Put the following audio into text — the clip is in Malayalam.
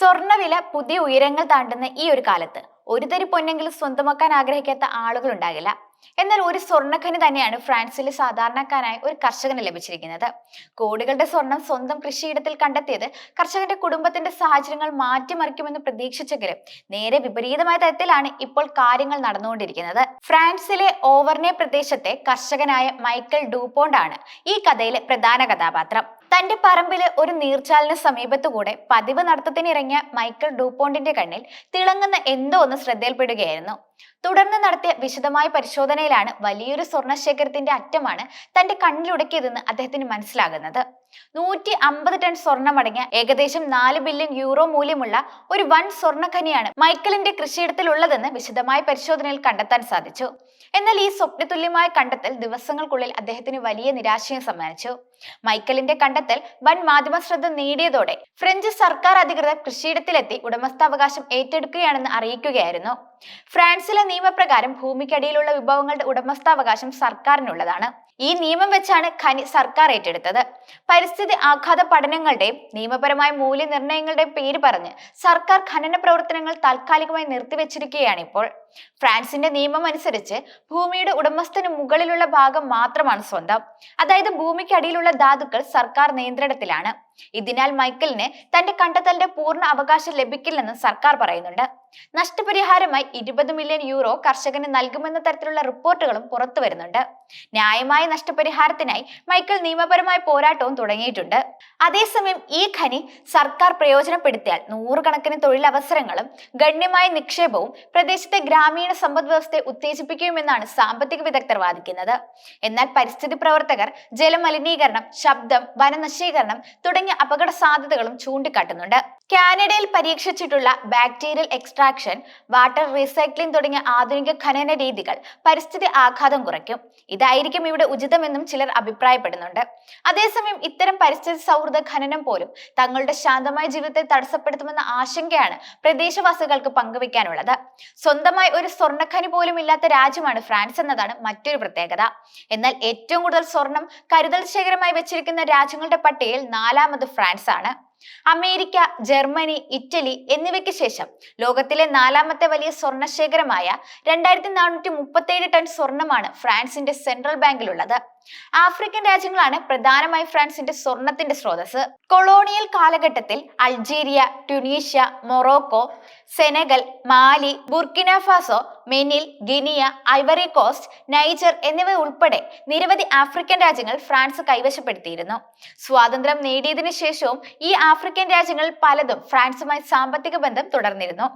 സ്വർണവില പുതിയ ഉയരങ്ങൾ താണ്ടുന്ന ഈ ഒരു കാലത്ത് ഒരു തരി പൊന്നെങ്കിലും സ്വന്തമാക്കാൻ ആഗ്രഹിക്കാത്ത ആളുകൾ ഉണ്ടാകില്ല. എന്നാൽ ഒരു സ്വർണഖനി തന്നെയാണ് ഫ്രാൻസിലെ സാധാരണക്കാരായ ഒരു കർഷകന് ലഭിച്ചിരിക്കുന്നത്. കോടികളുടെ സ്വർണം സ്വന്തം കൃഷിയിടത്തിൽ കണ്ടെത്തിയത് കർഷകന്റെ കുടുംബത്തിന്റെ സാഹചര്യങ്ങൾ മാറ്റിമറിക്കുമെന്ന് പ്രതീക്ഷിച്ചെങ്കിലും നേരെ വിപരീതമായ തരത്തിലാണ് ഇപ്പോൾ കാര്യങ്ങൾ നടന്നുകൊണ്ടിരിക്കുന്നത്. ഫ്രാൻസിലെ ഓവർനെ പ്രദേശത്തെ കർഷകനായ മൈക്കൽ ഡൂപോണ്ടാണ് ഈ കഥയിലെ പ്രധാന കഥാപാത്രം. തന്റെ പറമ്പിൽ ഒരു നീർച്ചാലിന് സമീപത്തുകൂടെ പതിവ് നടത്തത്തിനിറങ്ങിയ മൈക്കൽ ഡൂപോണ്ടിന്റെ കണ്ണിൽ തിളങ്ങുന്ന എന്തോ ഒന്ന് ശ്രദ്ധയിൽപ്പെടുകയായിരുന്നു. തുടർന്ന് നടത്തിയ വിശദമായ പരിശോധനയിലാണ് വലിയൊരു സ്വർണശേഖരത്തിന്റെ അറ്റമാണ് തന്റെ കണ്ണിലുടക്കിയതെന്ന് അദ്ദേഹത്തിന് മനസ്സിലാകുന്നത്. നൂറ്റി അമ്പത് ടൺ സ്വർണമടങ്ങിയ ഏകദേശം നാല് ബില്യൺ യൂറോ മൂല്യമുള്ള ഒരു വൻ സ്വർണഖനിയാണ് മൈക്കലിന്റെ കൃഷിയിടത്തിലുള്ളതെന്ന് വിശദമായ പരിശോധനയിൽ കണ്ടെത്താൻ സാധിച്ചു. എന്നാൽ ഈ സ്വപ്നതുല്യമായ കണ്ടെത്തൽ ദിവസങ്ങൾക്കുള്ളിൽ അദ്ദേഹത്തിന് വലിയ നിരാശയും സമ്മാനിച്ചു. മൈക്കലിന്റെ കണ്ടെത്തൽ വൻ മാധ്യമ ശ്രദ്ധ നേടിയതോടെ ഫ്രഞ്ച് സർക്കാർ അധികൃതർ കൃഷിയിടത്തിലെത്തി ഉടമസ്ഥാവകാശം ഏറ്റെടുക്കുകയാണെന്ന് അറിയിക്കുകയായിരുന്നു. ഫ്രാൻസിലെ നിയമപ്രകാരം ഭൂമിക്കടിയിലുള്ള വിഭവങ്ങളുടെ ഉടമസ്ഥാവകാശം സർക്കാരിനുള്ളതാണ്. ഈ നിയമം വെച്ചാണ് ഖനി സർക്കാർ ഏറ്റെടുത്തത്. പരിസ്ഥിതി ആഘാത പഠനങ്ങളുടെയും നിയമപരമായ മൂല്യനിർണയങ്ങളുടെയും പേര് പറഞ്ഞ് സർക്കാർ ഖനന പ്രവർത്തനങ്ങൾ താൽക്കാലികമായി നിർത്തിവെച്ചിരിക്കുകയാണ് ഇപ്പോൾ ഫ്രാൻസിന്റെ നിയമം അനുസരിച്ച് ഭൂമിയുടെ ഉടമസ്ഥന് മുകളിലുള്ള ഭാഗം മാത്രമാണ് സ്വന്തം. അതായത് ഭൂമിക്കടിയിലുള്ള ധാതുക്കൾ സർക്കാർ നിയന്ത്രണത്തിലാണ്. ഇതിനാൽ മൈക്കലിന് തന്റെ കണ്ടെത്തലിന്റെ പൂർണ അവകാശം ലഭിക്കില്ലെന്ന് സർക്കാർ പറയുന്നുണ്ട്. നഷ്ടപരിഹാരമായി ഇരുപത് മില്യൺ യൂറോ കർഷകന് നൽകുമെന്ന തരത്തിലുള്ള റിപ്പോർട്ടുകളും പുറത്തു വരുന്നുണ്ട് ന്യായമായ നഷ്ടപരിഹാരത്തിനായി മൈക്കിൾ നിയമപരമായ പോരാട്ടവും തുടങ്ങിയിട്ടുണ്ട്. അതേസമയം ഈ ഖനി സർക്കാർ പ്രയോജനപ്പെടുത്തിയാൽ നൂറുകണക്കിന് തൊഴിലവസരങ്ങളും ഗണ്യമായ നിക്ഷേപവും പ്രദേശത്തെ ഗ്രാമീണ സമ്പദ് വ്യവസ്ഥയെ ഉത്തേജിപ്പിക്കുമെന്നാണ് സാമ്പത്തിക വിദഗ്ധർ വാദിക്കുന്നത്. എന്നാൽ പരിസ്ഥിതി പ്രവർത്തകർ ജലമലിനീകരണം ശബ്ദം വനനശീകരണം തുടങ്ങിയ അപകട സാധ്യതകളും ചൂണ്ടിക്കാട്ടുന്നുണ്ട്. കാനഡയിൽ പരീക്ഷിച്ചിട്ടുള്ള ബാക്ടീരിയൽ എക്സ്ട്രാക്ഷൻ വാട്ടർ റീസൈക്ലിംഗ് തുടങ്ങിയ ആധുനിക ഖനന രീതികൾ പരിസ്ഥിതി ആഘാതം കുറയ്ക്കും. ഇതായിരിക്കും ഇവിടെ ഉചിതമെന്നും ചിലർ അഭിപ്രായപ്പെടുന്നുണ്ട്. അതേസമയം ഇത്തരം പരിസ്ഥിതി സൗഹൃദ ഖനനം പോലും തങ്ങളുടെ ശാന്തമായ ജീവിതത്തെ തടസ്സപ്പെടുത്തുമെന്ന ആശങ്കയാണ് പ്രദേശവാസികൾക്ക് പങ്കുവെക്കാനുള്ളത്. സ്വന്തമായി ഒരു സ്വർണഖനി പോലും ഇല്ലാത്ത രാജ്യമാണ് ഫ്രാൻസ് എന്നതാണ് മറ്റൊരു പ്രത്യേകത. എന്നാൽ ഏറ്റവും കൂടുതൽ സ്വർണം കരുതൽ ശേഖരമായി വെച്ചിരിക്കുന്ന രാജ്യങ്ങളുടെ പട്ടികയിൽ നാലാമത് ഫ്രാൻസ് ആണ് അമേരിക്ക ജർമ്മനി ഇറ്റലി എന്നിവയ്ക്ക് ശേഷം ലോകത്തിലെ നാലാമത്തെ വലിയ സ്വർണശേഖരമായ രണ്ടായിരത്തി നാനൂറ്റി മുപ്പത്തേഴ് ടൺ സ്വർണമാണ് ഫ്രാൻസിന്റെ സെൻട്രൽ ബാങ്കിലുള്ളത് ആഫ്രിക്കൻ രാജ്യങ്ങളാണ് പ്രധാനമായി ഫ്രാൻസിന്റെ സ്വർണത്തിന്റെ സ്രോതസ് കൊളോണിയൽ കാലഘട്ടത്തിൽ Algeria Tunisia Morocco Senegal Mali Burkina Faso മെനിൽ Guinea Ivory Coast Niger എന്നിവ ഉൾപ്പെടെ നിരവധി ആഫ്രിക്കൻ രാജ്യങ്ങൾ ഫ്രാൻസ് കൈവശപ്പെടുത്തിയിരുന്നു. സ്വാതന്ത്ര്യം നേടിയതിനു ശേഷവും ഈ ആഫ്രിക്കൻ രാജ്യങ്ങൾ പലതും ഫ്രാൻസുമായി സാമ്പത്തിക ബന്ധം തുടർന്നിരുന്നു.